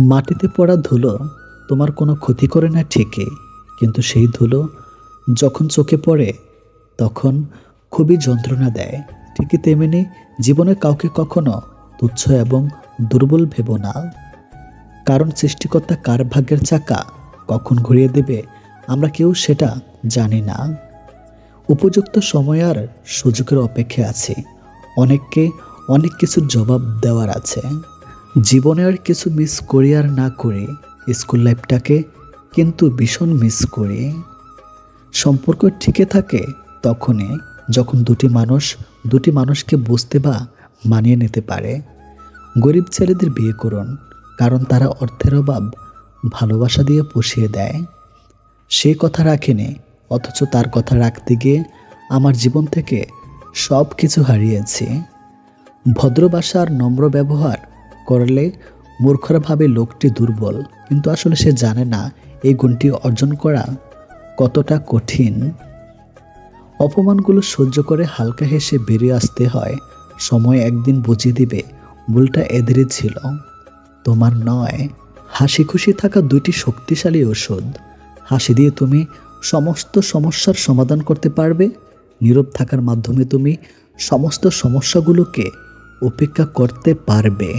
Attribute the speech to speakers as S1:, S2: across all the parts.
S1: মাটিতে পড়া ধুলো তোমার কোনো ক্ষতি করে না ঠিকই, কিন্তু সেই ধুলো যখন চোখে পড়ে, তখন খুবই যন্ত্রণা দেয়। ঠিকই তেমনি জীবনে কাউকে কখনো তুচ্ছ এবং দুর্বল ভেবো না। কারণ সৃষ্টিকর্তা কার ভাগ্যের চাকা কখন ঘুরিয়ে দেবে, আমরা কেউ সেটা জানি না। উপযুক্ত সময় আর সুযোগের অপেক্ষা আছে। অনেককে অনেক কিছুর জবাব দেওয়ার আছে। জীবনে আর কিছু মিস করি আর না করি স্কুল লাইফটাকে কিন্তু ভীষণ মিস করি। সম্পর্ক ঠিকই থাকে তখনই যখন দুটি মানুষ, দুটি মানুষকে বুঝতে বা মানিয়ে নিতে পারে। গরিব ছেলেদের বিয়ে করুন, কারণ তারা অর্থের অভাব, ভালোবাসা দিয়ে পুষিয়ে দেয়। সে কথা রাখেনি, অথচ তার কথা রাখতে গিয়ে আমার জীবন থেকে সব কিছু হারিয়েছি। ভদ্রবাসা আর নম্র ব্যবহার করলে মূর্খরা ভাবে লোকটি দুর্বল। কিন্তু আসলে সে জানে না, এই গুণটি অর্জন করা কতটা কঠিন। অপমানগুলো সহ্য করে হালকা হেসে বেরিয়ে আসতে হয়। সময় একদিন বুঝিয়ে দিবে, ভুলটা এদেরই ছিল। তোমার নয়। হাসি খুশি থাকা দুইটি শক্তিশালী ওষুধ হাসি দিয়ে তুমি সমস্ত সমস্যার সমাধান করতে পারবে। নীরব থাকার মাধ্যমে তুমি সমস্ত সমস্যাগুলোকে উপেক্ষা করতে পারবে।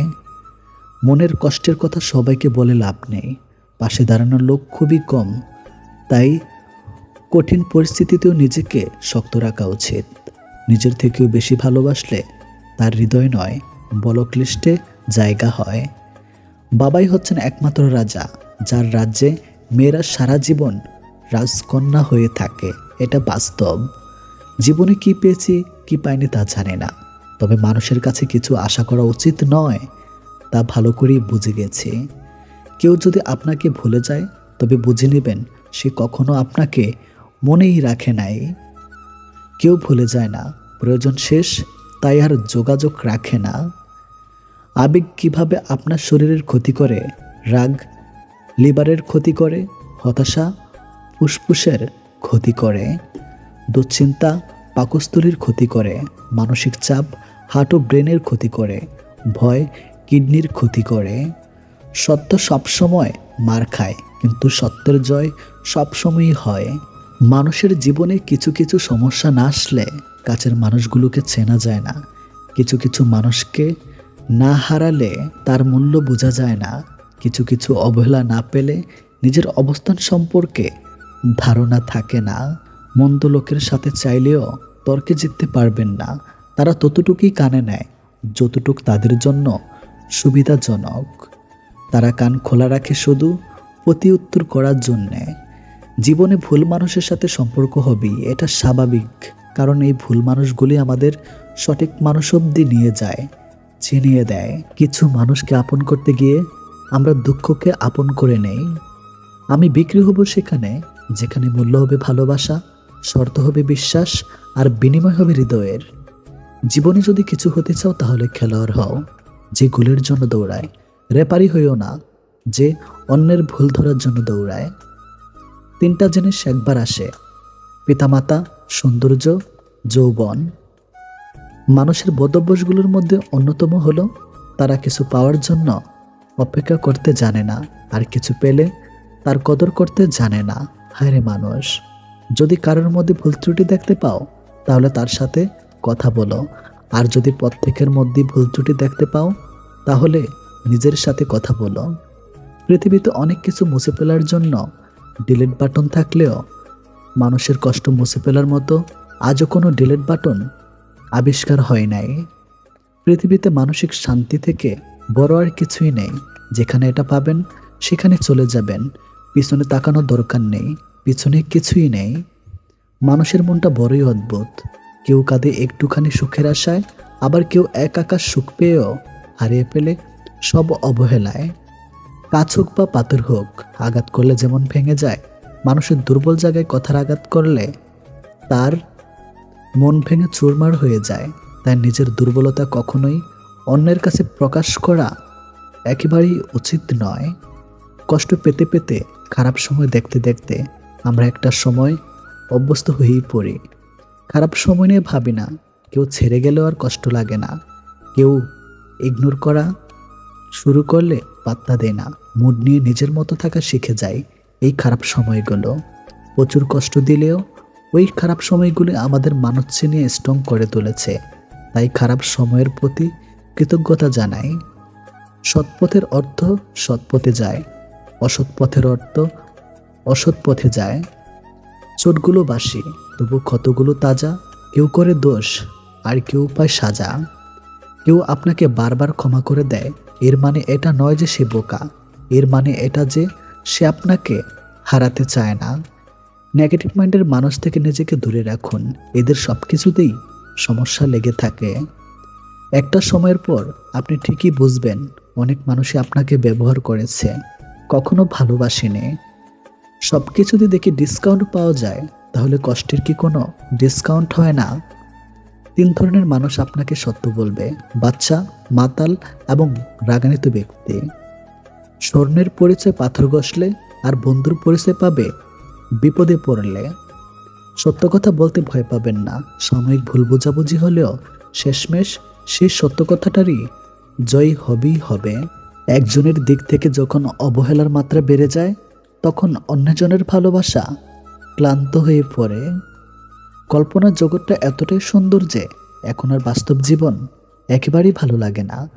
S1: মনের কষ্টের কথা সবাইকে বলে লাভ নেই। পাশে দাঁড়ানোর লোক খুবই কম। তাই কঠিন পরিস্থিতিতেও নিজেকে শক্ত রাখা উচিত। নিজের থেকেও বেশি ভালোবাসলে তার হৃদয় নয় বলক্লিষ্টে জায়গা হয়। বাবাই হচ্ছেন একমাত্র রাজা, যার রাজ্যে মেয়েরা সারা জীবন রাজকন্যা হয়ে থাকে। এটা বাস্তব। জীবনে কি পেয়েছি, কি পাইনি তা জানে না। তবে মানুষের কাছে কিছু আশা করা উচিত নয়। তা ভালো করেই বুঝে গেছি। কেউ যদি আপনাকে ভুলে যায়, তবে বুঝে নেবেন সে কখনো আপনাকে মনেই রাখে নাই। কেউ ভুলে যায় না, প্রয়োজন শেষ, তাই আর যোগাযোগ রাখে না। আবেগ কীভাবে আপনার শরীরের ক্ষতি করে? রাগ, লিভারের ক্ষতি করে, হতাশা, ফুসফুসের ক্ষতি করে, দুশ্চিন্তা, পাকস্থলীর ক্ষতি করে, মানসিক চাপ, হার্ট ও ব্রেনের ক্ষতি করে, ভয় কিডনির ক্ষতি করে, সত্য সবসময় মার খায়, কিন্তু সত্যের জয় সবসময়ই হয়। মানুষের জীবনে কিছু কিছু সমস্যা না আসলে কাছের মানুষগুলোকে চেনা যায় না। কিছু কিছু মানুষকে না হারালে তার মূল্য বোঝা যায় না। কিছু কিছু অবহেলা না পেলে নিজের অবস্থান সম্পর্কে ধারণা থাকে না। মন্দ লোকের সাথে চাইলেও তর্কে জিততে পারবেন না। তারা ততটুকুই কানে নেয়, যতটুক তাদের জন্য সুবিধাজনক। তারা কান খোলা রাখে শুধু প্রতি উত্তর করার জন্যে। জীবনে ভুল মানুষের সাথে সম্পর্ক হবেই এটা স্বাভাবিক, কারণ এই ভুল মানুষগুলি আমাদের সঠিক মানুষ অব্দি নিয়ে যায় চিনিয়ে দেয়। কিছু মানুষকে আপন করতে গিয়ে আমরা দুঃখকে আপন করে নেই। আমি বিক্রি হব সেখানে, যেখানে মূল্য হবে ভালোবাসা, শর্ত হবে বিশ্বাস, আর বিনিময় হবে হৃদয়ের। জীবনে যদি কিছু হতে চাও তাহলে খেলোয়াড় হও। যে গোলের জন্য দৌড়ায় রেপারি হইও না, যে অন্যের ভুল ধরার জন্য দৌড়ায়। তিনটা জিনিস একবার আসে, পিতামাতা, সৌন্দর্য, যৌবন। মানুষের বদভ্যাসগুলোর মধ্যে অন্যতম হলো, তারা কিছু পাওয়ার জন্য অপেক্ষা করতে জানে না, আর কিছু পেলে তার কদর করতে জানে না। হায় রে মানুষ, যদি কারোর মধ্যে ভুল ত্রুটি দেখতে পাও, তাহলে তার সাথে কথা বলো আর যদি প্রত্যেকের মধ্যে ভুল ত্রুটি দেখতে পাও, তাহলে নিজের সাথে কথা বলো। পৃথিবীতে অনেক কিছু মুছে ফেলার জন্য ডিলিট বাটন থাকলেও মানুষের কষ্ট মুছে ফেলার মতো আজও কোনো ডিলিট বাটন আবিষ্কার হয় নাই। পৃথিবীতে মানসিক শান্তি থেকে বড় আর কিছুই নেই। যেখানে এটা পাবেন, সেখানে চলে যাবেন। পিছনে তাকানোর দরকার নেই, পিছনে কিছুই নেই। মানুষের মনটা বড়ই অদ্ভুত। কেউ কাঁদে একটুখানি সুখের আশায়, আবার কেউ এক আকাশ সুখ পেয়েও হারিয়ে ফেলে সব অবহেলায়। কাছ হোক বা পাথর হোক, আঘাত করলে যেমন ভেঙে যায়, মানুষের দুর্বল জায়গায় কথার আঘাত করলে তার মন ভেঙে চুরমার হয়ে যায়। তাই নিজের দুর্বলতা কখনোই অন্যের কাছে প্রকাশ করা একেবারেই উচিত নয়। কষ্ট পেতে পেতে, খারাপ সময় দেখতে দেখতে আমরা একটা সময় অভ্যস্ত হয়েই পড়ি। খারাপ সময় নিয়ে ভাবি না। কেউ ছেড়ে গেলেও আর কষ্ট লাগে না। কেউ ইগনোর করা শুরু করলে পাত্তা দেয় না। মুড নিয়ে নিজের মতো থাকা শিখে যায় এই খারাপ সময়গুলো। প্রচুর কষ্ট দিলেও ওই খারাপ সময়গুলি আমাদের মানব নিয়ে স্ট্রং করে তুলেছে। তাই খারাপ সময়ের প্রতি কৃতজ্ঞতা জানাই। সৎপথের অর্থ সৎপথে যায়। অসৎ পথের অর্থ অসৎ পথে যায়। চোটগুলো বাসি। তবু ক্ষতগুলো তাজা, কেউ করে দোষ আর কেউ পায় সাজা। কেউ আপনাকে বারবার ক্ষমা করে দেয়, এর মানে এটা নয় যে সে বোকা, এর মানে এটা যে সে আপনাকে হারাতে চায় না। নেগেটিভ মাইন্ডের মানুষ থেকে নিজেকে দূরে রাখুন, এদের সব কিছুতেই সমস্যা লেগে থাকে। একটা সময়ের পর আপনি ঠিকই বুঝবেন, অনেক মানুষই আপনাকে ব্যবহার করেছে, কখনো ভালোবাসেনি। সব কিছুতে দেখি ডিসকাউন্ট পাওয়া যায় তাহলে কষ্টের কি কোনো ডিসকাউন্ট হয় না? তিন ধরনের মানুষ আপনাকে সত্য বলবে, বাচ্চা, মাতাল এবং রাগান্বিত ব্যক্তি। স্বর্ণের পরিচয় পাথর গসলে আর বন্ধুর পরিচয় পাবে, বিপদে পড়লে। সত্য কথা বলতে ভয় পাবেন না, সাময়িক ভুল বোঝাবুঝি হলেও শেষমেশ সেই সত্য কথাটারই জয় হবেই হবে। একজনের দিক থেকে যখন অবহেলার মাত্রা বেড়ে যায়, তখন অন্যজনের ভালোবাসা ক্লান্ত হয়ে পড়ে। কল্পনার জগৎটা এতটাই সুন্দর যে এখন আর বাস্তব জীবন একেবারেই ভালো লাগে না।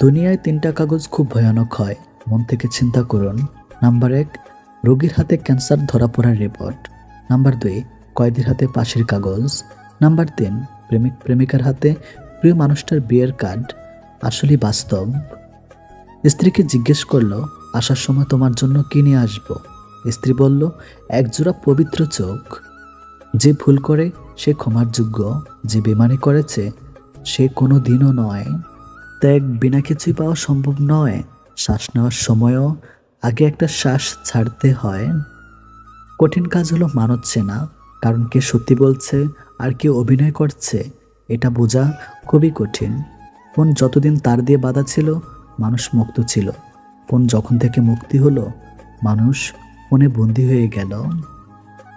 S1: দুনিয়ায় তিনটা কাগজ খুব ভয়ানক হয়, মন থেকে চিন্তা করুন। নাম্বার এক, রোগীর হাতে ক্যান্সার ধরা পড়ার রিপোর্ট। নাম্বার দুই, কয়েদির হাতে পাশের কাগজ। নাম্বার তিন, প্রেমিক প্রেমিকার হাতে প্রিয় মানুষটার বিয়ের কার্ড। আসলেই বাস্তব। স্ত্রীকে জিজ্ঞেস করল, আসার সময় তোমার জন্য কি নিয়ে আসব? স্ত্রী বলল, একজোড়া পবিত্র চোখ। যে ভুল করে, সে ক্ষমার যোগ্য। যে বেমানি করেছে, সে কোনো দিনও নয়। ত্যাগ বিনা কিছুই পাওয়া সম্ভব নয়। শ্বাস নেওয়ার সময়ও আগে একটা শ্বাস ছাড়তে হয়। কঠিন কাজ হলো মানচ্ছে না কারণ কে সত্যি বলছে, আর কে অভিনয় করছে, এটা বোঝা খুবই কঠিন। ফোন যতদিন তার দিয়ে বাধা ছিল, মানুষ মুক্ত ছিল। ফোন যখন থেকে মুক্তি হলো, মানুষ ফোনে বন্দি হয়ে গেল।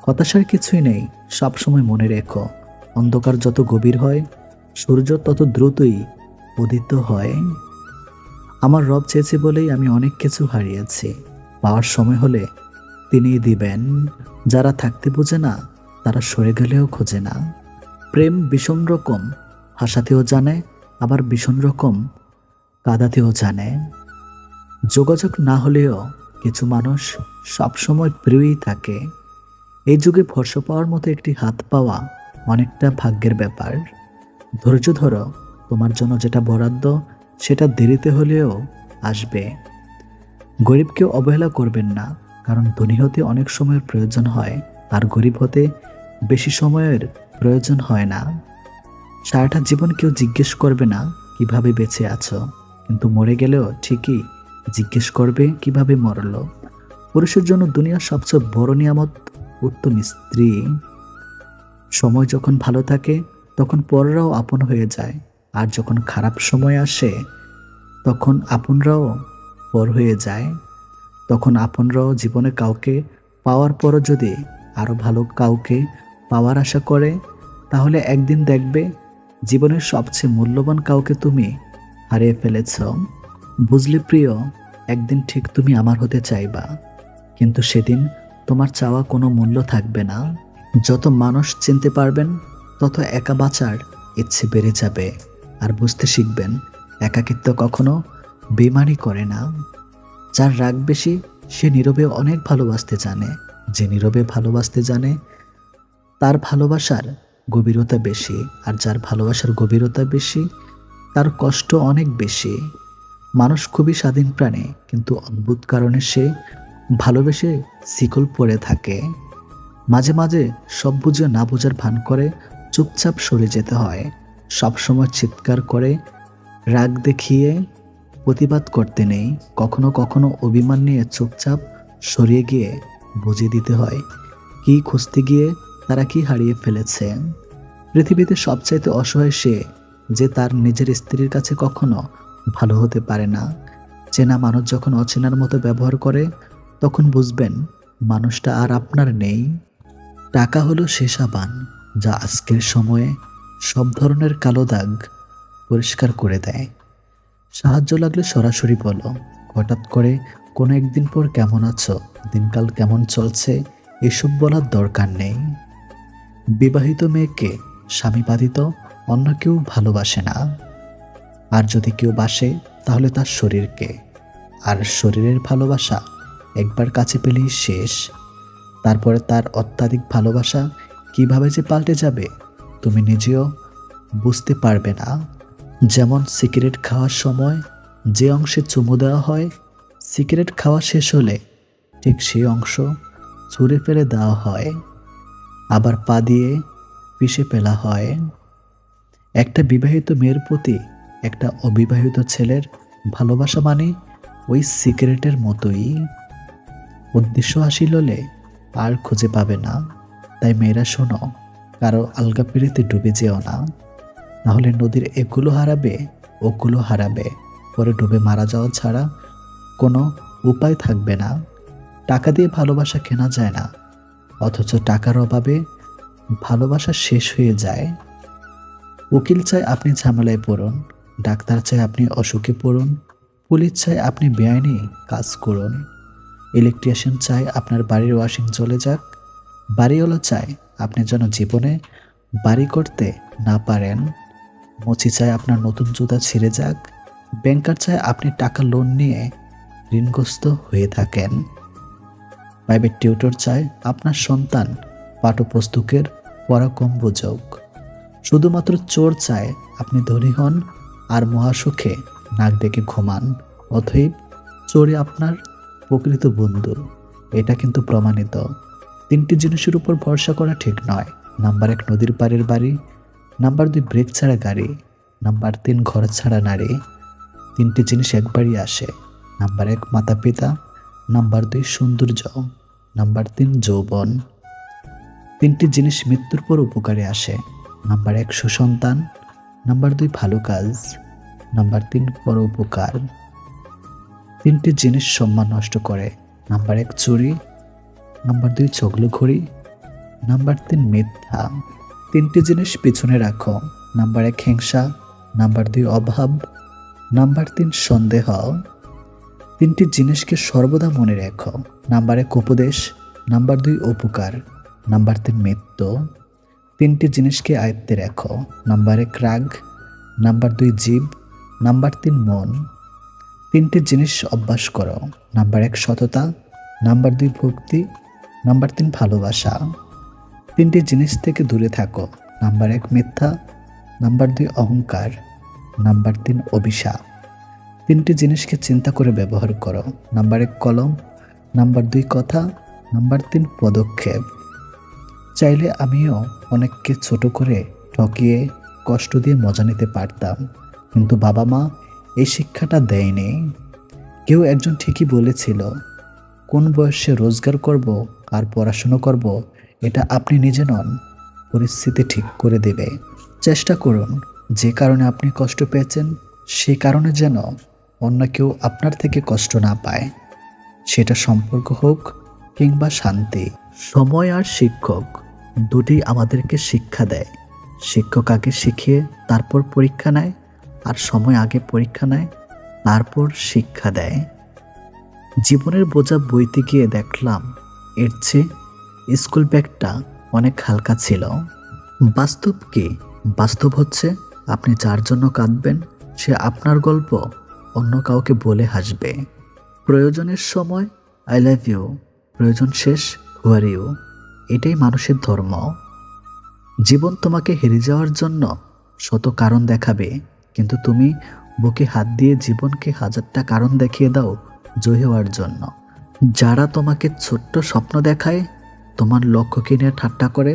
S1: হতাশার কিছুই নেই সবসময় মনে রেখো, অন্ধকার যত গভীর হয়, সূর্য তত দ্রুতই উদিত হয়। আমার রব চেয়েছে বলেই আমি অনেক কিছু হারিয়েছি। পাওয়ার সময় হলে তিনিই দিবেন। যারা থাকতে বোঝে না, তারা সরে গেলেও খোঁজে না। প্রেম ভীষণ রকম, হাসাতেও জানে, আবার ভীষণ রকম কাঁদাতেও জানে। যোগাযোগ না হলেও কিছু মানুষ সবসময় প্রিয়ই থাকে। এই যুগে ভরসা পাওয়ার মতো একটি হাত পাওয়া অনেকটা ভাগ্যের ব্যাপার। ধৈর্য ধরো, তোমার জন্য যেটা বরাদ্দ, সেটা দেরিতে হলেও আসবে। গরিবকেও অবহেলা করবেন না, কারণ ধনী হতে অনেক সময়ের প্রয়োজন হয়, আর গরিব হতে বেশি সময়ের প্রয়োজন হয় না। সারাটা জীবন কেউ জিজ্ঞেস করবে না, কীভাবে বেঁচে আছো? কিন্তু মরে গেলেও ঠিকই জিজ্ঞেস করবে, কীভাবে মরল? পুরুষের জন্য দুনিয়ার সবচেয়ে বড় নিয়ামত, উত্তম স্ত্রী। সময় যখন ভালো থাকে, তখন পররাও আপন হয়ে যায়। আর যখন খারাপ সময় আসে, তখন আপনরাও পর হয়ে যায়। তখন আপনরাও জীবনে কাউকে পাওয়ার পরও যদি আরও ভালো কাউকে পাওয়ার আশা করে, তাহলে একদিন দেখবে জীবনের সবচেয়ে মূল্যবান কাউকে তুমি হারিয়ে ফেলেছ। বুঝলি প্রিয়, একদিন ঠিক তুমি আমার হতে চাইবা। কিন্তু সেদিন তোমার চাওয়া কোনো মূল্য থাকবে না। যত মানুষ চিনতে পারবেন, তত একা বাঁচার ইচ্ছে বেড়ে যাবে। আর বুঝতে শিখবেন, একাকিত্ব কখনো বেমানি করে না। যার রাগ বেশি, সে নীরবে অনেক ভালোবাসতে জানে। যে নীরবে ভালোবাসতে জানে, তার ভালোবাসার গভীরতা বেশি। আর যার ভালোবাসার গভীরতা বেশি, তার কষ্ট অনেক বেশি। মানুষ খুবই স্বাধীন প্রাণী, কিন্তু অদ্ভুত কারণে সে ভালোবেসে শিকল পড়ে থাকে। মাঝে মাঝে সব বুঝে না বোঝার ভান করে চুপচাপ সরে যেতে হয়। সবসময় চিৎকার করে, রাগ দেখিয়ে প্রতিবাদ করতে নেই। কখনো কখনো অভিমান নিয়ে চুপচাপ সরিয়ে গিয়ে বুঝিয়ে দিতে হয়, কি খুঁজতে গিয়ে তারা কি হারিয়ে ফেলেছে। পৃথিবীতে সবচাইতে অসহায় সে, যে তার নিজের স্ত্রীর কাছে কখনো ভালো হতে পারে না। চেনা মানুষ যখন অচেনার মতো ব্যবহার করে, তখন বুঝবেন মানুষটা আর আপনার নেই। টাকা হলো সে সাবান যা আজকের সময়ে সব ধরনের কালো দাগ পরিষ্কার করে দেয়। সাহায্য লাগলে সরাসরি বলো, হঠাৎ করে কোনো একদিন পর কেমন আছো, দিনকাল কেমন চলছে, এসব বলার দরকার নেই। বিবাহিত মেয়েকে স্বামী বাধিত অন্য কেউ ভালোবাসে না। আর যদি কেউ বাসে, তাহলে তার শরীরকে। আর শরীরের ভালোবাসা একবার কাছে পেলেই শেষ। তারপরে তার অত্যাধিক ভালোবাসা কীভাবে যে পাল্টে যাবে, তুমি নিজেও বুঝতে পারবে না। যেমন সিগারেট খাওয়ার সময় যে অংশে চুমু দেওয়া হয়, সিগারেট খাওয়া শেষ হলে ঠিক সেই অংশ ছুঁড়ে ফেলে দেওয়া হয়। আবার পা দিয়ে পিষে ফেলা হয়। একটা বিবাহিত মেয়ের প্রতি একটা অবিবাহিত ছেলের ভালোবাসা মানে ওই সিগারেটের মতোই। উদ্দেশ্য হাসিল হলে আর খুঁজে পাবে না। তাই মেয়েরা শোনো, কারও আলগা পিড়িতে ডুবে যেও না। নাহলে নদীর এগুলো হারাবে, ওগুলো হারাবে। পরে ডুবে মারা যাওয়া ছাড়া কোনো উপায় থাকবে না। টাকা দিয়ে ভালোবাসা কেনা যায় না। অথচ টাকার অভাবে ভালোবাসা শেষ হয়ে যায়। উকিল চায় আপনি ঝামেলায় পড়ুন। ডাক্তার চায় আপনি অসুখে পড়ুন, পুলিশ চায় আপনি বেআইনি কাজ করুন। ইলেকট্রিশিয়ান চায় আপনার বাড়ির ওয়াশিং চলে যাক। বাড়িওয়ালা চায় আপনি যেন জীবনে বাড়ি করতে না পারেন। মুচি চায় আপনার নতুন জুতা ছিঁড়ে যাক। ব্যাংকার চায় আপনি টাকা লোন নিয়ে ঋণগ্রস্ত হয়ে থাকেন। প্রাইভেট টিউটর চায় আপনার সন্তান পাঠ্যপুস্তকের পড়া কম বুঝুক শুধুমাত্র চোর চায় আপনি ধনী হন আর মহাসুখে নাক ডেকে ঘুমান। অতএব চোরে আপনার প্রকৃত বন্ধু, এটা কিন্তু প্রমাণিত। তিনটি জিনিসের উপর ভরসা করা ঠিক নয়। নাম্বার এক, নদীর পাড়ের বাড়ি। নাম্বার দুই, ব্রেক ছাড়া গাড়ি। নাম্বার তিন, ঘর ছাড়া নারী। তিনটি জিনিস একবারই আসে। নাম্বার এক মাতা পিতা নাম্বার দুই, সৌন্দর্য। নাম্বার তিন, যৌবন। তিনটি জিনিস মৃত্যুর পর উপকারে আসে। নাম্বার এক, সুসন্তান। নাম্বার দুই, ভালো কাজ। নাম্বার তিন পর উপকার। তিনটি জিনিস সম্মান নষ্ট করে। নাম্বার এক, চুরি। নাম্বার দুই চগলো ঘড়ি নাম্বার তিন, মিথ্যা। তিনটি জিনিস পিছনে রাখো। নাম্বার এক, হিংসা। নাম্বার দুই, অভাব। নাম্বার তিন, সন্দেহ। তিনটি জিনিসকে সর্বদা মনে রেখো। নাম্বার এক, উপদেশ। নাম্বার দুই, উপকার। নাম্বার তিন মৃত্যু তিনটি জিনিসকে আয়ত্তে রাখো। নাম্বার এক, রাগ। নাম্বার দুই জীব নাম্বার তিন, মন। তিনটি জিনিস অভ্যাস করো। নাম্বার এক, সততা। নাম্বার দুই, ভক্তি। নাম্বার তিন, ভালোবাসা। তিনটি জিনিস থেকে দূরে থাকো। নাম্বার এক, মিথ্যা। নাম্বার দুই, অহংকার। নাম্বার তিন, অভিশাপ। তিনটি জিনিসকে চিন্তা করে ব্যবহার করো। নাম্বার এক, কলম। নাম্বার দুই, কথা। নাম্বার তিন, পদক্ষেপ। চাইলে আমিও অনেককে ছোট করে ঠকিয়ে কষ্ট দিয়ে মজা নিতে পারতাম। কিন্তু বাবা মা এই শিক্ষাটা দেয়নি। কেউ একজন ঠিকই বলেছিল, কোন বয়সে রোজগার করব আর পড়াশুনো করব, এটা আপনি নিজে নন, পরিস্থিতি ঠিক করে দেবে। চেষ্টা করুন, যে কারণে আপনি কষ্ট পেয়েছেন, সে কারণে যেন অন্য কেউ আপনার থেকে কষ্ট না পায়। সেটা সম্পর্ক হোক কিংবা শান্তি। সময় আর শিক্ষক দুটি আমাদেরকে শিক্ষা দেয়। শিক্ষক আগে শিখিয়ে, তারপর পরীক্ষা নেয়, আর সময় আগে পরীক্ষা নেয়, তারপর শিক্ষা দেয়। জীবনের বোঝা বইতে গিয়ে দেখলাম, এর চেয়ে স্কুল ব্যাগটা অনেক হালকা ছিল। বাস্তব কি? বাস্তব হচ্ছে, আপনি যার জন্য কাঁদবেন, সে আপনার গল্প অন্য কাউকে বলে হাসবে। প্রয়োজনের সময়, আই লাভ ইউ। প্রয়োজন শেষ হুয়ার ইউ এটাই মানুষের ধর্ম। জীবন তোমাকে হেরে যাওয়ার জন্য শত কারণ দেখাবে, কিন্তু তুমি বুকে হাত দিয়ে জীবনকে হাজারটা কারণ দেখিয়ে দাও জয় হওয়ার জন্য। যারা তোমাকে ছোট্ট স্বপ্ন দেখায়, তোমার লক্ষ্যকে নিয়ে ঠাট্টা করে,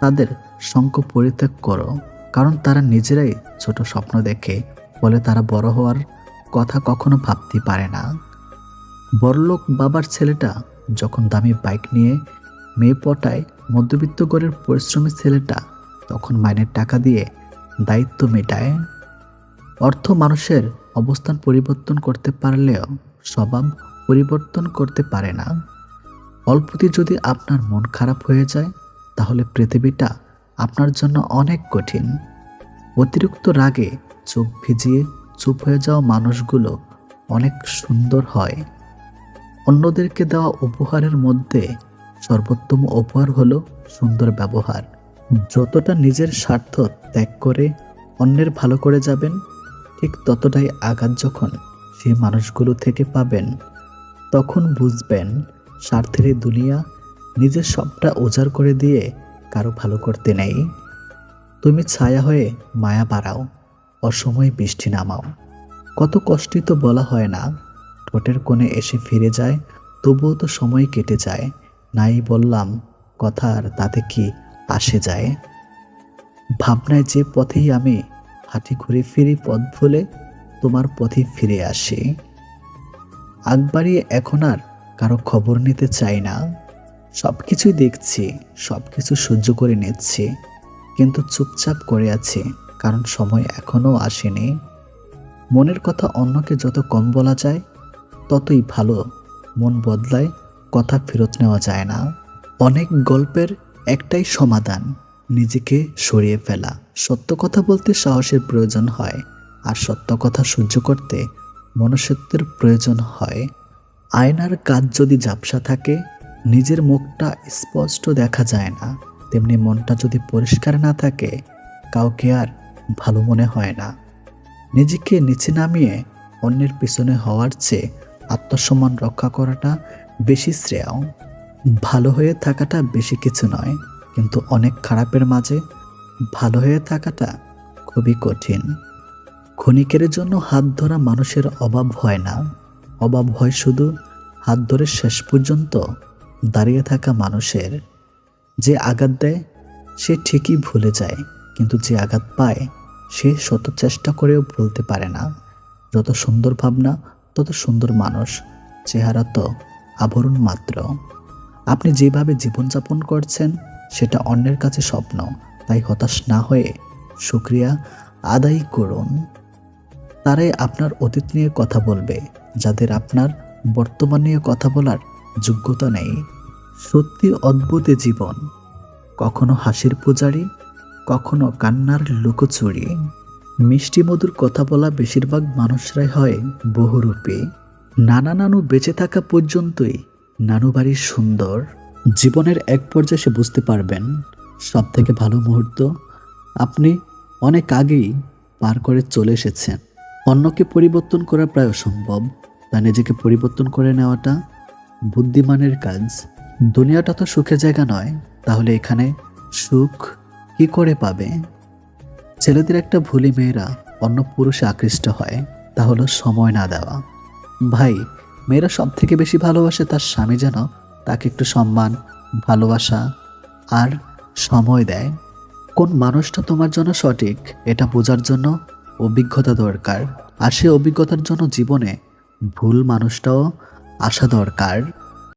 S1: তাদের শঙ্ক পরিত্যাগ করো, কারণ তারা নিজেরাই ছোট স্বপ্ন দেখে বলে তারা বড় হওয়ার কথা কখনো ভাবতে পারে না। বড়লোক বাবার ছেলেটা যখন দামি বাইক নিয়ে মেয়ে পটায় মধ্যবিত্ত গড়ের পরিশ্রমী ছেলেটা তখন মাইনের টাকা দিয়ে দায়িত্ব মেটায়, অর্থ মানুষের অবস্থান পরিবর্তন করতে পারলেও স্বভাব পরিবর্তন করতে পারে না। অল্পতে যদি আপনার মন খারাপ হয়ে যায়, তাহলে পৃথিবীটা আপনার জন্য অনেক কঠিন। অতিরিক্ত রাগে চোখ ভিজিয়ে চুপ হয়ে যাওয়া মানুষগুলো অনেক সুন্দর হয়। অন্যদেরকে দেওয়া উপহারের মধ্যে সর্বোত্তম উপহার হলো সুন্দর ব্যবহার। যতটা নিজের স্বার্থ ত্যাগ করে অন্যের ভালো করে যাবেন, ঠিক ততটাই আঘাত যখন সেই মানুষগুলো থেকে পাবেন। তখন বুঝবেন স্বার্থের দুনিয়া নিজের সবটা উজাড় করে দিয়ে কারও ভালো করতে নেই। তুমি ছায়া হয়ে মায়া বাড়াও, অসময়ে বৃষ্টি নামাও। কত কষ্টই তো বলা হয় না ঠোঁটের কোণে এসে ফিরে যায়, তবুও তো সময় কেটে যায়। নাই বললাম, কথা আর তাতে কি আসে যায়? ভাবনায় যে পথেই আমি হাঁটি ঘুরে ফিরি পথ ভুলে, তোমার পথে ফিরে আসি। আগ বাড়িয়ে এখন আর কারও খবর নিতে চাই না। সব কিছুই দেখছি সব কিছু সহ্য করে নিচ্ছি, কিন্তু চুপচাপ করে আছি, কারণ সময় এখনও আসেনি। মনের কথা অন্যকে যত কম বলা যায় ততই ভালো। মন বদলায়, কথা ফেরত নেওয়া যায় না। অনেক গল্পের একটাই সমাধান, নিজেকে সরিয়ে ফেলা। সত্য কথা বলতে সাহসের প্রয়োজন হয়, আর সত্য কথা সহ্য করতে মনুষ্যত্বের প্রয়োজন হয়। আয়নার কাজ যদি ঝাপসা থাকে, নিজের মুখটা স্পষ্ট দেখা যায় না। তেমনি মনটা যদি পরিষ্কার না থাকে, কাউকে আর ভালো মনে হয় না। নিজেকে নিচে নামিয়ে অন্যের পিছনে হওয়ার চেয়ে আত্মসম্মান রক্ষা করাটা বেশি শ্রেয়। ভালো হয়ে থাকাটা বেশি কিছু নয়, কিন্তু অনেক খারাপের মাঝে ভালো হয়ে থাকাটা খুবই কঠিন। ক্ষণিকের জন্য হাত ধরা মানুষের অভাব হয় না। অভাব হয় শুধু হাত ধরে শেষ পর্যন্ত দাঁড়িয়ে থাকা মানুষের। যে আঘাত দেয়, সে ঠিকই ভুলে যায়, কিন্তু যে আঘাত পায়, সে শত চেষ্টা করেও ভুলতে পারে না। যত সুন্দর ভাবনা তত সুন্দর মানুষ, চেহারা তো আবরণ মাত্র। আপনি যেভাবে জীবনযাপন করছেন, সেটা অন্যের কাছে স্বপ্ন, তাই হতাশ না হয়ে শুক্রিয়া আদায় করুন। তারাই আপনার অতীত নিয়ে কথা বলবে, যাদের আপনার বর্তমান নিয়ে কথা বলার যোগ্যতা নেই। সত্যি অদ্ভুত জীবন। কখনো হাসির পূজারি, কখনো কান্নার লুকোচুরি। মিষ্টি মধুর কথা বলা বেশিরভাগ মানুষরাই হয় বহুরূপী। নানা নানু বেঁচে থাকা পর্যন্তই নানু বাড়ির সুন্দর। জীবনের এক পর্যায়ে সে বুঝতে পারবেন সব থেকে ভালো মুহূর্ত, আপনি অনেক আগেই পার করে চলে এসেছেন। অন্যকে পরিবর্তন করা প্রায় অসম্ভব তা নিজেকে পরিবর্তন করে নেওয়াটা বুদ্ধিমানের কাজ। দুনিয়াটা তো সুখের জায়গা নয়, তাহলে এখানে সুখ কি করে পাবে? ছেলেদের একটা ভুলি মেয়েরা অন্য পুরুষে আকৃষ্ট হয়, তা হলো সময় না দেওয়া। ভাই, মেয়েরা সব থেকে বেশি ভালোবাসে তার স্বামী যেন তাকে একটু সম্মান, ভালোবাসা আর সময় দেয়। কোন মানুষটা তোমার জন্য সঠিক, এটা বোঝার জন্য অভিজ্ঞতা দরকার। আর সে অভিজ্ঞতার জন্য জীবনে ভুল মানুষটাও আসা দরকার।